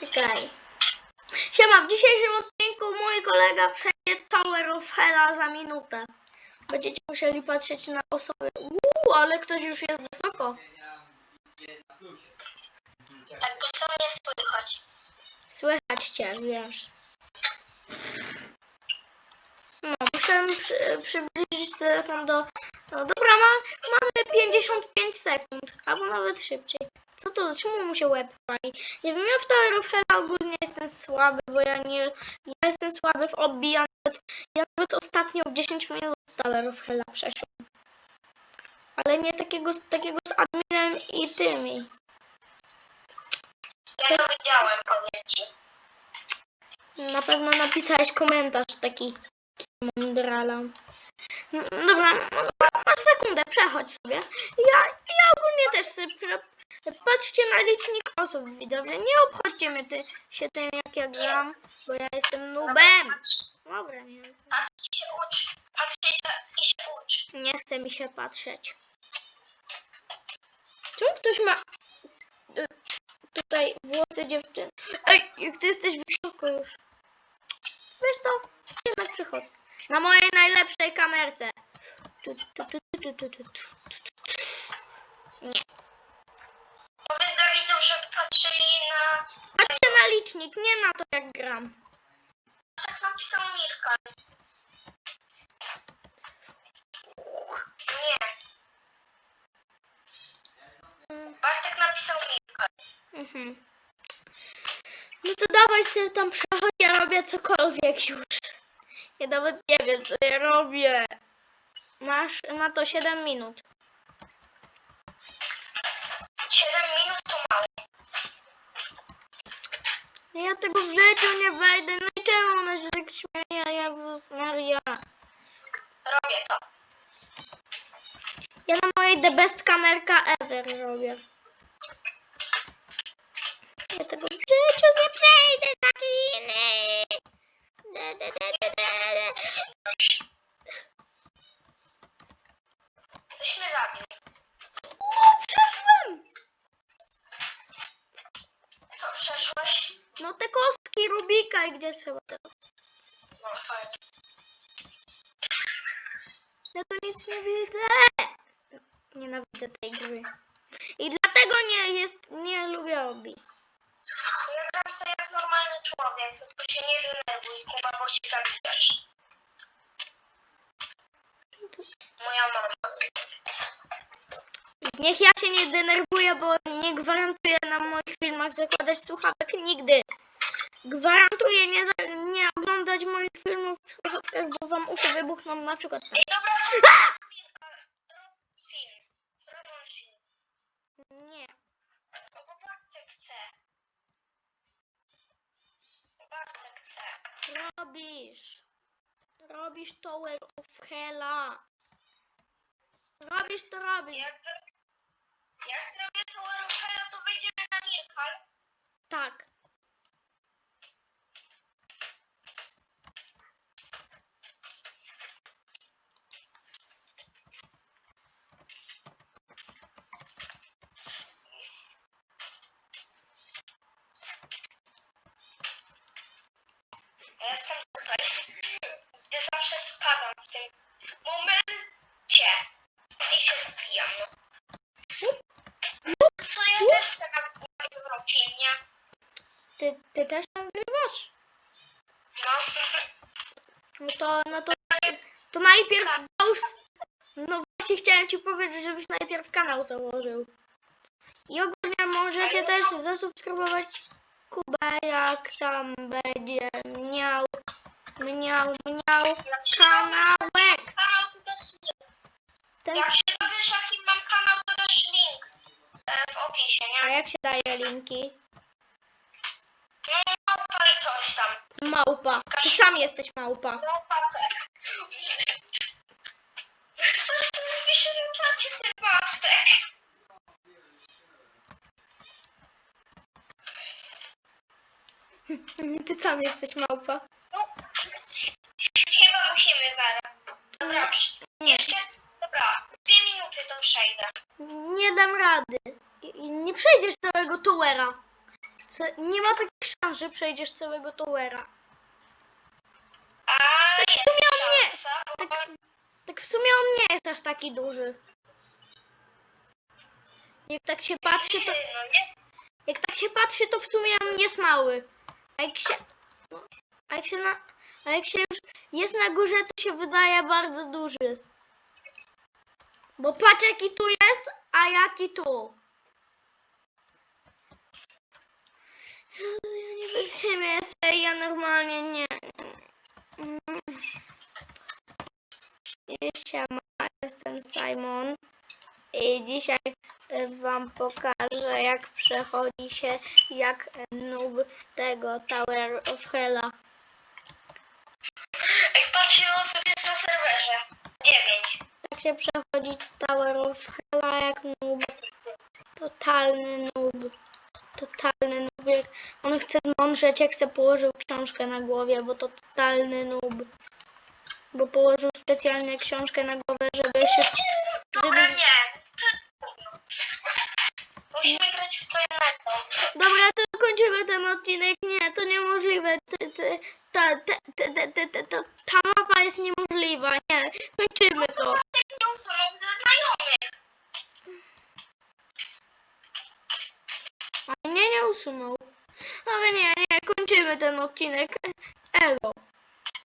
Czekaj. Siema, w dzisiejszym odcinku mój kolega przejdzie Tower of Hella za minutę. Będziecie musieli patrzeć na osoby. Uuu, ale ktoś już jest wysoko. Jakby co nie słychać. Słychać cię, wiesz. No, muszę przy, przybliżyć telefon do... No dobra, ma, mamy 55 sekund, albo nawet szybciej. Co to, czemu mu się łeb pali? Nie wiem, ja w Tower of Hell ogólnie jestem słaby, bo ja nie... Ja jestem słaby w obbi, ja nawet, ja nawet ostatnio w 10 minut Tower of Hella przeszłem. Ale nie takiego, takiego z adminem i tymi. Ja to widziałem, powiem ci. Na pewno napisałeś komentarz taki mądrala. No, Dobra, ma- masz sekundę, przechodź sobie. Ja, ja ogólnie też sobie patrzcie na licznik osób widzowie. Nie obchodźcie mnie ty, się tym jak ja gram, bo ja jestem nubem. Patrz, Dobra, nie, patrz i się ucz. Patrz i się, ucz. nie chce mi się patrzeć. Czemu ktoś ma y, tutaj włosy dziewczyny? Ej, jak ty jesteś wysoko już. Wiesz co? Jednak przychodzę. Na mojej najlepszej kamerce. Nie. Licznik, nie na to jak gram. Tak napisał Mirka. Nie, Bartek napisał Mirka. Mhm. No to dawaj sobie tam przechodź, ja robię cokolwiek już. Ja nawet nie wiem co ja robię. Masz na to 7 minut. 7 minut to mało. Ja tego w życiu nie wejdę. No i czemu ona się tak śmieje? Jezus Maria. Robię to. Ja na mojej the best kamerka ever robię. Ja tego w życiu nie przejdę za Chiny. Da, da, da, da, da, da. Ktoś mnie zabił. O, przeszłem! Co, przeszłeś? No te kostki Rubika i gdzie trzeba teraz? No fajnie. Ja to nic nie widzę. Nienawidzę tej gry. I dlatego nie jest, nie lubię obi. Ja gram sobie jak normalny człowiek, tylko się nie denerwuj, Kuba, bo się zabijasz. Moja mama. Niech ja się nie denerwuję, bo nie gwarantuję na moich filmach zakładać słuchawek nigdy. Gwarantuję nie, nie oglądać moich filmów w słuchawkach, bo wam uszy wybuchną na przykład tak. Ej, dobra, rób film. Film. Nie. No bo Bartek chce. Bartek chce. Robisz. Robisz Tower of Hella. Robisz to robisz. Jak. Jak zrobię of Hell, to wejdziemy na Mirkal. Tak. Ja jestem tutaj, gdzie zawsze spadam w tym momencie. I się zbijam, też na nagrywam film, nie? Ty, ty też nagrywasz? No. No to, no to, to najpierw załóż... No właśnie chciałem ci powiedzieć, żebyś najpierw kanał założył. I ogólnie możecie też zasubskrybować Kubę, jak tam będzie miał, miał, miał kanałek. kanał, to dasz link. Ten, Jak się dowiesz, jaki mam kanał, to dasz link w opisie, a nie? jak się daje linki? No, małpa i coś tam. Małpa. Ty sam jesteś małpa. Małpa tak. Mówisz, że czacie ten Bartek. Ty sam jesteś małpa. No, chyba musimy zaraz. Dobra, Nie, jeszcze, dobra, dwie minuty to przejdę. nie dam rady. I- Nie przejdziesz całego towera. Nie ma takich szans, że przejdziesz całego towera. Tak w sumie on nie-. Tak, tak w sumie on nie jest aż taki duży. Jak tak się patrzy, to, No jak tak się patrzy, to w sumie on jest mały. A jak się, a jak się, na, a jak się już jest na górze, to się wydaje bardzo duży. Bo patrz jaki tu jest, a jaki tu. Nie wytrzymię, ja normalnie nie. Siema, jestem Simon i dzisiaj wam pokażę jak przechodzi się jak noob tego Tower of Hella. Jak osób jest na serwerze. Dziewięć. Tak się przechodzi Tower of Hella jak noob. Totalny noob. Totalny noob. On chce zmądrzeć, jak se położył książkę na głowie, bo to totalny noob. Bo położył specjalnie książkę na głowę, żeby się... Dobra, Żeby... nie. Musimy grać w co innego. Dobra, to kończymy ten odcinek. Nie, to niemożliwe. Ty, ty, ta, te, te, te, te, ta mapa jest niemożliwa. Nie, kończymy to. Tak nie usunął ze znajomych. A mnie nie usunął. Ale nie, nie, kończymy ten odcinek. Elo.